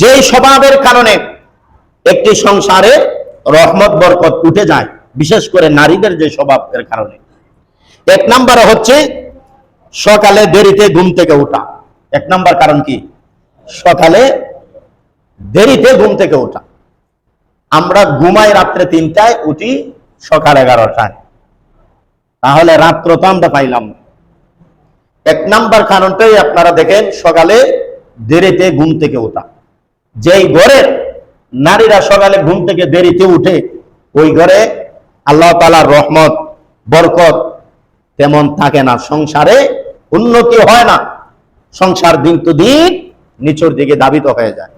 যেই স্বভাবের কারণে একটি সংসারে রহমত, বরকত উঠে যায়, বিশেষ করে নারীদের যে স্বভাবের কারণে। এক নম্বরে হচ্ছে সকালে দেরিতে ঘুম থেকে ওঠা। এক নম্বর কারণ কি? সকালে দেরিতে ঘুম থেকে ওঠা। আমরা ঘুমাই রাত্রে তিনটায়, উঠি সকাল এগারোটায়। তাহলে রাত্র তো আমরা পাইলাম। এক নাম্বার কারণটাই আপনারা দেখেন, সকালে দেরিতে ঘুম থেকে ওঠা। যেই ঘরের নারীরা সকালে ঘুম থেকে দেরিতে উঠে, ওই ঘরে আল্লাহ তালার রহমত, বরকত তেমন থাকে না। সংসারে উন্নতি হয় না। সংসার দিন তো দিন নিচুর দিকে দাবিত হয়ে যায়।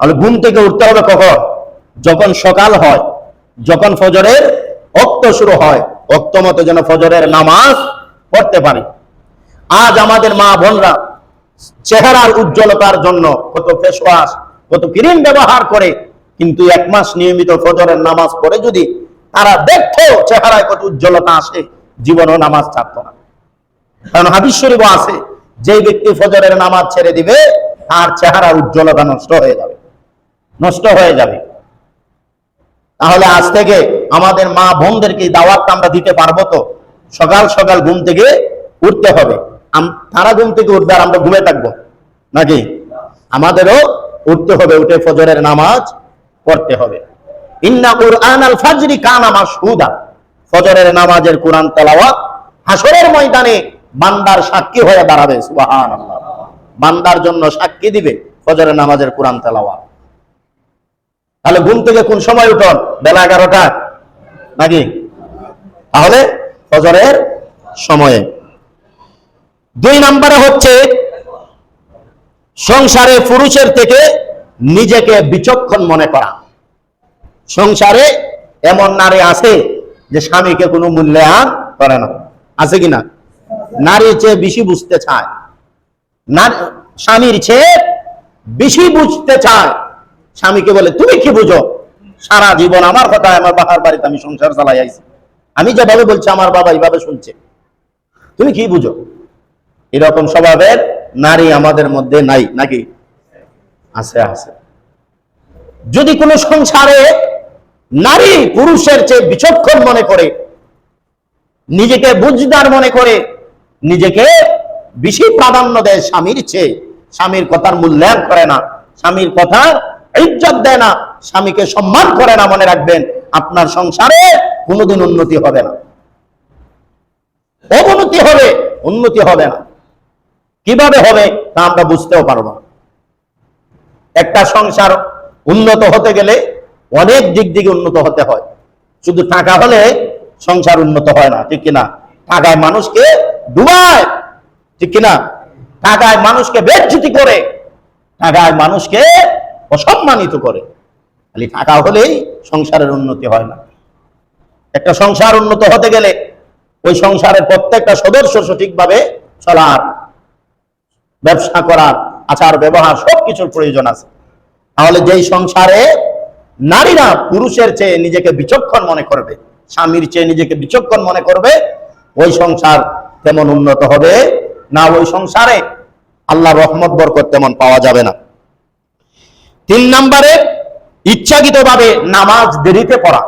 তাহলে ঘুম থেকে উঠতে হবে কখন? যখন সকাল হয়, যখন ফজরের অক্ত শুরু হয় অক্ত মতো যেন ফজরের নামাজ পড়তে পারে। আজ আমাদের মা বোনরা চেহারার উজ্জ্বলতার জন্য কত ফেস ওয়াশ কত ক্রিম ব্যবহার করে, কিন্তু এক মাস নিয়মিত ফজরের নামাজ পড়ে যদি তারা দেখতো চেহারায় কত উজ্জ্বলতা আসে, জীবনও নামাজ ছাড়তো না। কারণ হাদিস শরীফ আছে যে ব্যক্তি ফজরের নামাজ ছেড়ে দিবে, তার চেহারার উজ্জ্বলতা নষ্ট হয়ে যাবে, নষ্ট হয়ে যাবে। তাহলে আজ থেকে আমাদের মা বোনদেরকে দাওয়াতটা আমরা দিতে পারব তো? সকাল সকাল ঘুম থেকে উঠতে হবে। তারা ঘুম থেকে উঠবে আর আমরা ঘুমে থাকব। নাকি? আমাদেরও উঠতে হবে, উঠে ফজরের নামাজ পড়তে হবে। আল হাসরের ময়দানে বান্দার সাক্ষী হয়ে দাঁড়াবে বান্দার জন্য সাক্ষী দিবে ফজরের নামাজের কোরআন তাহলে ঘুম থেকে কোন সময় উঠন বেলা এগারোটা? নাকি? তাহলে ফজরের সময়ে। দুই নম্বরে হচ্ছে সংসারে পুরুষের থেকে নিজেকে বিচক্ষণ মনে করা। সংসারে এমন নারী আছে যে স্বামীকে কোনো মূল্যায়ন করে না। আছে কিনা নারীর চেয়ে বেশি বুঝতে চায়। স্বামীর চেয়ে বেশি বুঝতে চায়। স্বামীকে বলে, তুমি কি বুঝো? সারা জীবন আমার কথা আমার বাবার বাড়িতে আমি সংসার চালাই আইছি। আমি যেভাবে বলছি, আমার বাবা এইভাবে শুনছে। তুমি কি বুঝো? এরকম স্বভাবের নারী আমাদের মধ্যে নাই, নাকি? আছে আছে। যদি কোনো সংসারে নারী পুরুষের চেয়ে বিচক্ষণ মনে করে, নিজেকে বুঝদার মনে করে, নিজেকে বেশি প্রাধান্য দেয় স্বামীর চেয়ে, স্বামীর কথার মূল্যায়ন করে না, স্বামীর কথার ইজ্জত দেয় না, স্বামীকে সম্মান করে না মনে রাখবেন, আপনার সংসারে কোনোদিন উন্নতি হবে না। অবনতি হবে, উন্নতি হবে না। কীভাবে হবে তা আমরা বুঝতেও পারব একটা সংসার উন্নত হতে গেলে অনেক দিক দিকে উন্নত হতে হয়। শুধু টাকা হলে সংসার উন্নত হয় না, ঠিক কিনা? টাকায় মানুষকে ডুবায়, ঠিক কিনা? টাকায় মানুষকে বেজ্জিতি করে, টাকায় মানুষকে অসম্মানিত করে। খালি টাকা হলেই সংসারের উন্নতি হয় না। একটা সংসার উন্নত হতে গেলে ওই সংসারের প্রত্যেকটা সদস্য সঠিকভাবে চলার ব্যবসা করার, আচার, ব্যবহার সবকিছুর প্রয়োজন আছে। তাহলে যেই সংসারে নারীরা পুরুষের চেয়ে নিজেকে বিচক্ষণ মনে করবে, স্বামীর চেয়ে নিজেকে বিচক্ষণ মনে করবে, ওই সংসার তেমন উন্নত হবে না, ওই সংসারে আল্লাহ রহমত, বরকত তেমন পাওয়া যাবে না। তিন নম্বরে ইচ্ছাকৃতভাবে নামাজ দেরিতে পড়া।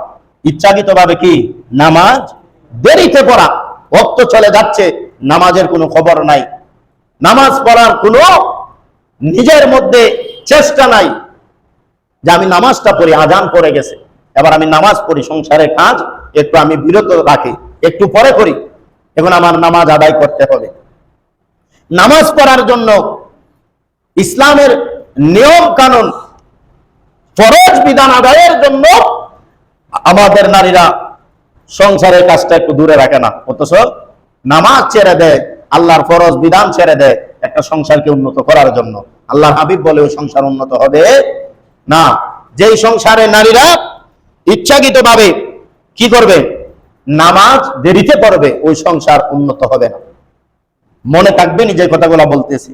ইচ্ছাকৃতভাবে কি? নামাজ দেরিতে পড়া। অক্ত চলে যাচ্ছে, নামাজের কোনো খবর নাই। নামাজ পড়ার কোনো নিজের মধ্যে চেষ্টা নাই যে আমি নামাজটা পড়ি, আজান পড়ে গেছে। এবার আমি নামাজ পড়ি, সংসারের কাজ একটু আমি বিরত রাখি, একটু পরে করি, এখন আমার নামাজ আদায় করতে হবে। নামাজ পড়ার জন্য ইসলামের নিয়ম কানুন, ফরজ বিধান আদায়ের জন্য আমাদের নারীরা সংসারের কাজটা একটু দূরে রাখে না। অথচ নামাজ ছেড়ে দেয়। আল্লাহর ফরজ বিধান ছেড়ে দেয় একটা সংসারকে উন্নত করার জন্য। আল্লাহর হাবিব বলে ওই সংসার উন্নত হবে না। যেই সংসারে নারীরা ইচ্ছাকৃত ভাবে কি করবে? নামাজ দেরিতে পড়বে, ওই সংসার উন্নত হবে না। মনে থাকবে নিজে কথাগুলো বলতেছি।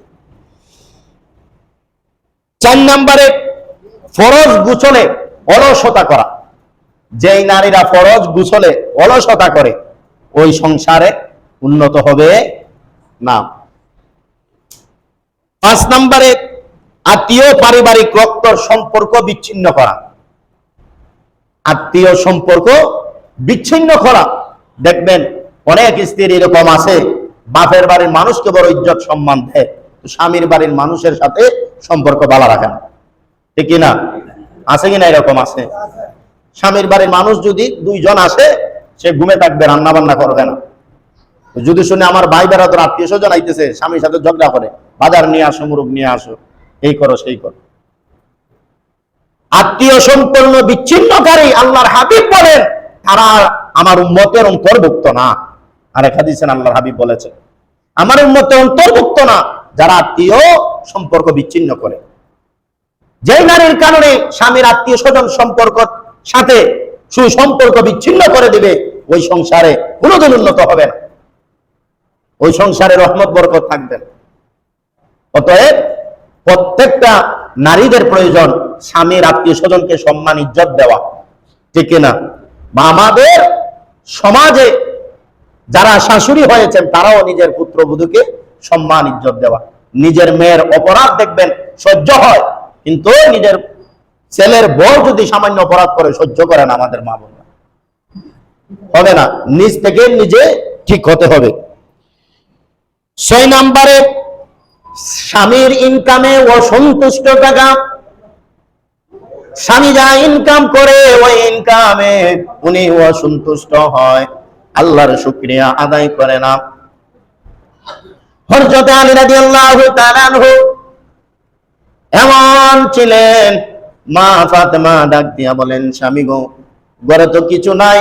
চার নম্বরে ফরজ গুছলে অলসতা করা। যেই নারীরা ফরজ গুছলে অলসতা করে, ওই সংসারে উন্নত হবে না পাঁচ নম্বরে আত্মীয় পারিবারিক রক্তর সম্পর্ক বিচ্ছিন্ন করা। আত্মীয় সম্পর্ক বিচ্ছিন্ন করা। দেখবেন, অনেক স্ত্রী এরকম আছে, বাপের বাড়ির মানুষকে বড় ইজ্জত সম্মান দেয় স্বামীর বাড়ির মানুষের সাথে সম্পর্ক ভালো রাখেন ঠিক কিনা? আছে কিনা এরকম আছে? স্বামীর বাড়ির মানুষ যদি দুইজন আসে, সে ঘুমে থাকবে রান্না বান্না করবে না। যদি শুনে আমার ভাই বেড়াতর আত্মীয় স্বজন আইতেছে, স্বামীর সাথে ঝগড়া করে, বাজার নিয়ে আসো, মুরগ নিয়ে আসো, এই করো, সেই করো। আত্মীয় সম্পূর্ণ বিচ্ছিন্নকারী, আল্লাহর হাবিব বলেন, তারা আমার উম্মতের অন্তর্ভুক্ত না। আর এক হাদিসেন আল্লাহর হাবিব বলেছেন আমার উম্মতের অন্তর্ভুক্ত না, যারা আত্মীয় সম্পর্ক বিচ্ছিন্ন করে। যেই নারীর কারণে স্বামীর আত্মীয় স্বজন সম্পর্ক সাথে সুসম্পর্ক বিচ্ছিন্ন করে দিবে, ওই সংসারে কোনোদিন উন্নত হবে না। ওই সংসারে রহমত, বরকত থাকবে। না অতএব প্রত্যেকটা নারীদের প্রয়োজন স্বামীর আত্মীয় স্বজনকে সম্মান, ইজ্জত দেওয়া। ঠিক না বা আমাদের সমাজে যারা শাশুড়ি হয়েছেন, তারাও নিজের পুত্রবধূকে সম্মান, ইজ্জত দেওয়া। নিজের মেয়ের অপরাধ দেখবেন, সহ্য হয়। কিন্তু নিজের ছেলের বউ যদি সামান্য অপরাধ করে, সহ্য করেন আমাদের মা বোনরা হবে না। নিজ থেকে নিজে ঠিক হতে হবে। ছয় নাম্বারে স্বামীর ইনকামে অসন্তুষ্ট টাকা। স্বামী যা ইনকাম করে, ওই ইনকামে উনি অসন্তুষ্ট হয়। আল্লাহর শুক্রিয়া আদায় করে না। হরজতে এমন ছিলেন। মা ফাতেমা ডাক দিয়া বলেন, স্বামী গো, ঘরে তো কিছু নাই।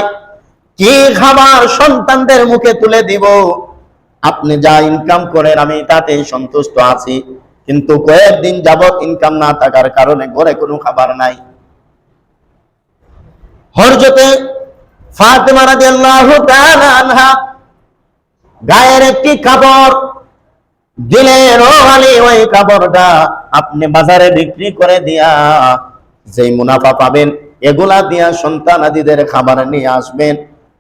কি খাবার সন্তানদের মুখে তুলে দিব? আপনি যা ইনকাম করেন, আমি তাতে সন্তুষ্ট আছি। কিন্তু কয়েকদিন যাবত ইনকাম না থাকার কারণে ঘরে কোনো খাবার নাই। হরজতে গায়ের একটি কাপড় ওই কাপড়টা আপনি বাজারে বিক্রি করে দিয়া যেই মুনাফা পাবেন, এগুলা দিয়া সন্তান আদিদের খাবার নিয়ে আসবেন।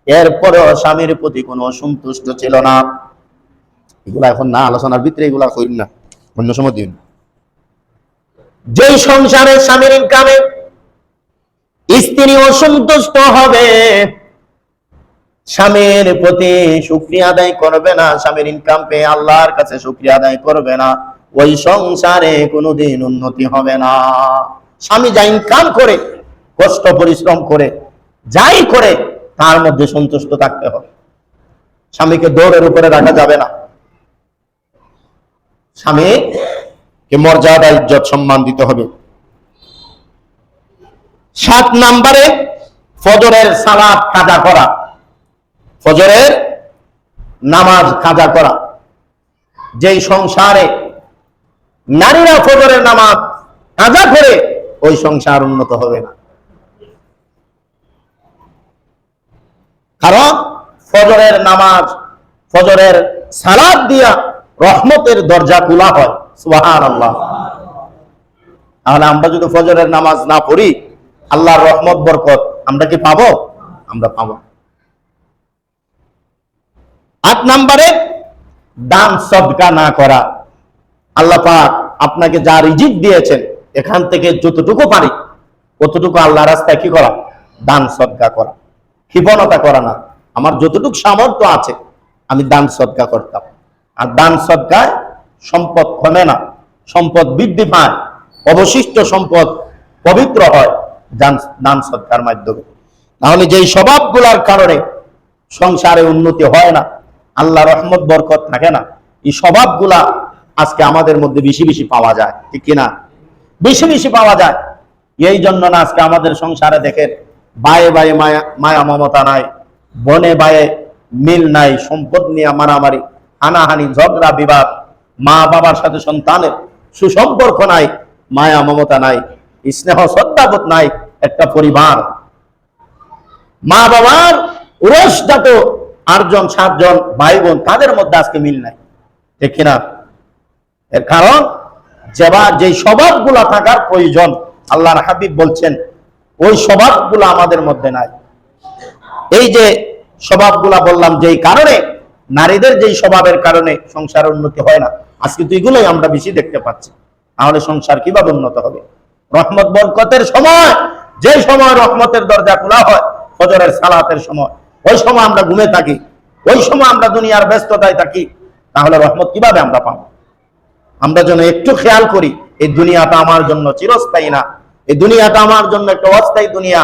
এরপরেও স্বামীর প্রতি কোনো অসন্তুষ্ট ছিল না। এগুলা এখন না, আলোচনার ভিতরে এগুলা করি না, অন্য সময় দিন যেই সংসারে স্বামীর ইনকামে স্ত্রী অসন্তুষ্ট হবে, স্বামীর প্রতি শুক্রিয়া আদায় করবে না, স্বামীর ইনকাম পেয়ে আল্লাহর কাছে শুক্রিয়া আদায় করবে না, ওই সংসারে কোনোদিন উন্নতি হবে না। স্বামী যা ইনকাম করে, কষ্ট, পরিশ্রম করে, যাই করে, তার মধ্যে সন্তুষ্ট থাকতে হবে। স্বামীকে দৌড়ের উপরে রাখা যাবে না। স্বামীকে মর্যাদা, ইজ্জত সম্মান দিতে হবে। সাত নাম্বারে ফজরের সালাদ কাজা করা। ফজরের নামাজ কাজা করা। যেই সংসারে নারীরা ফজরের নামাজ কাজা করে, ওই সংসার উন্নত হবে না। কারণ ফজরের নামাজ, ফজরের সালাদ দিয়া রহমতের দরজা খোলা হয়। তাহলে আমরা যদি ফজরের নামাজ না পড়ি, আল্লাহর রহমত, বরকত, আমরা কি পাবো? আমরা পাবো। আট নম্বরে, দান সদকা না করা। আল্লাহ পাক আপনাকে যা রিজিক দিয়েছেন, এখান থেকে যতটুকু পারি কতটুকু আল্লাহ রাস্তায় কি করা? দান সদকা করা। কৃপণতা করা না। আমার যতটুকু সামর্থ্য আছে, আমি দান সদকা করতাম। আর দান সদকায় সম্পদ কমে না। সম্পদ বৃদ্ধি পায়, অবশিষ্ট সম্পদ পবিত্র হয় দান সদকার মাধ্যমে। তাহলে যেই স্বভাবগুলার কারণে সংসারে উন্নতি হয় না আল্লাহ রহমত, বরকত থাকে না, এই স্বভাবগুলা আজকে আমাদের মধ্যে বেশি বেশি পাওয়া যায়, ঠিক কিনা বেশি বেশি পাওয়া যায়। এই জন্য না আজকে আমাদের সংসারে দেখেন, বায়ে বায়ে মায়া মায়া মমতা নাই, বনে বায়ে মিল নাই, সম্পদ নিয়ে মারামারি হানাহানি ঝগড়া, বিবাদ, মা বাবার সাথে সন্তানের সুসম্পর্ক নাই, মায়া মমতা নাই, স্নেহ শ্রদ্ধাবোধ নাই, একটা পরিবার। মা বাবার উরসজাত আটজন, সাতজন ভাই বোন তাদের মধ্যে আজকে মিল নাই। ঠিক কিনা? এর কারণ, যেবা যে স্বভাবগুলা থাকার প্রয়োজন, আল্লাহর হাবিব বলছেন, ওই স্বভাবগুলো আমাদের মধ্যে নাই। এই যে স্বভাবগুলা বললাম, যেই কারণে নারীদের যেই স্বভাবের কারণে সংসার উন্নতি হয় না, আজকে তো এগুলোই আমরা বেশি দেখতে পাচ্ছি। তাহলে সংসার কীভাবে উন্নত হবে? রহমত বরকতের সময় যে সময় রহমতের দরজা খোলা হয়, ফজরের সালাতের সময়, ওই সময় আমরা ঘুমে থাকি, ওই সময় আমরা দুনিয়ার ব্যস্ততায় থাকি, তাহলে রহমত কীভাবে আমরা পাবো? আমরা যেন একটু খেয়াল করি, এই দুনিয়াটা আমার জন্য চিরস্থায়ী না, এই দুনিয়াটা আমার জন্য একটা অস্থায়ী দুনিয়া,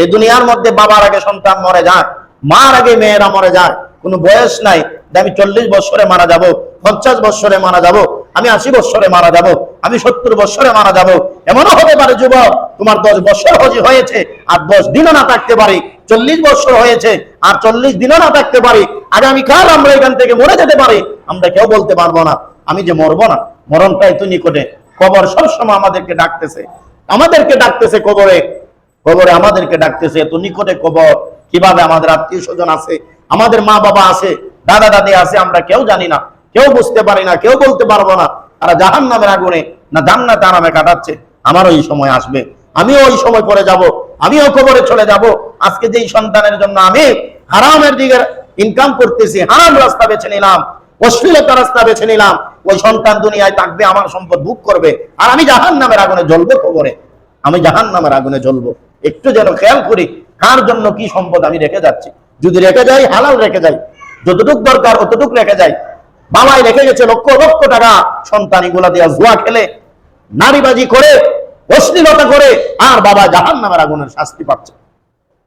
এই দুনিয়ার মধ্যে বাবার আগে সন্তান মরে যায়, মার আগে মেয়েরা মরে যায় কোনো বয়স নাই যে আমি চল্লিশ বছরে মারা যাব, পঞ্চাশ বছরে মারা যাব, আমি আশি বছরে মারা যাব, আমি সত্তর বছরে মারা যাব, এমনও হতে পারে যুবক, তোমার দশ বছর হয়েছে, আর দশ দিনও না থাকতে পারি, চল্লিশ বছর হয়েছে, আর চল্লিশ দিনও না থাকতে পারি আগামীকাল আমরা এখান থেকে মরে যেতে পারি, আমরা কেউ বলতে পারব না, আমি যে মরবো না মরণটা এত নিকটে, কবর সবসময় আমাদেরকে ডাকতেছে আমাদেরকে ডাকতেছে কবরে কবরে আমাদেরকে ডাকতেছে, এত নিকটে কবর, কীভাবে আমাদের আত্মীয় স্বজন আছে আমাদের মা বাবা আছে, দাদা দাদি আছে, আমরা কেউ জানি না, কেউ বুঝতে পারি না, কেউ বলতে পারব না, তারা জাহান নামের আগুনে না জান্নাত আরামে কাটাচ্ছে, আমারও এই সময় আসবে, আমিও ওই সময় পরে যাব, আমিও কবরে চলে যাব, আজকে যেই সন্তানের জন্য আমি হারামের দিকে ইনকাম করতেছি, হারাম রাস্তা বেছে নিলাম অশ্লীলতা রাস্তা বেছে নিলাম, ওই সন্তান দুনিয়ায় থাকবে, আমার সম্পদ ভোগ করবে, আর আমি জাহান নামের আগুনে জ্বলবো কবরে, আমি জাহান নামের আগুনে জ্বলবো, একটু যেন খেয়াল করি, কার জন্য কি সম্পদ আমি রেখে যাচ্ছি। যদি রেখে যাই হালাল রেখে যাই যতটুক দরকার অতটুক রেখে যাই বাবাই রেখে গেছে লক্ষ লক্ষ টাকা সন্তান এগুলা দিয়া জুয়া খেলে, নারীবাজি করে, অশ্লীলতা করে, আর বাবা জাহান নামের আগুনের শাস্তি পাচ্ছে।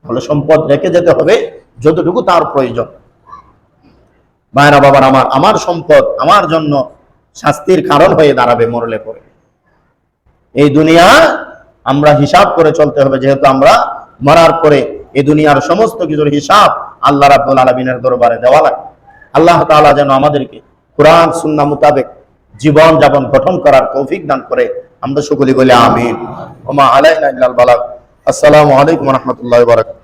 তাহলে সম্পদ রেখে যেতে হবে, যতটুকু তার প্রয়োজন। মায়েরা, বাবার, আমার আমার সম্পদ, আমার জন্য শাস্তির কারণ হয়ে দাঁড়াবে মরলে পরে। এই দুনিয়া আমরা হিসাব করে চলতে হবে, যেহেতু আমরা মরার পরে এই দুনিয়ার সমস্ত কিছুর হিসাব আল্লাহ রাব্বুল আলমিনের দরবারে দেওয়া লাগে আল্লাহ তাআলা যেন আমাদেরকে কোরআন, সুন্নাহ মোতাবেক জীবন যাপন, গঠন করার তৌফিক দান করে। আমরা সকলে বলি আমিন। ওমা আলাইনা ইল্লাল বালাগ। আসসালামু আলাইকুম রাহমাতুল্লাহি বারাকাতুহু।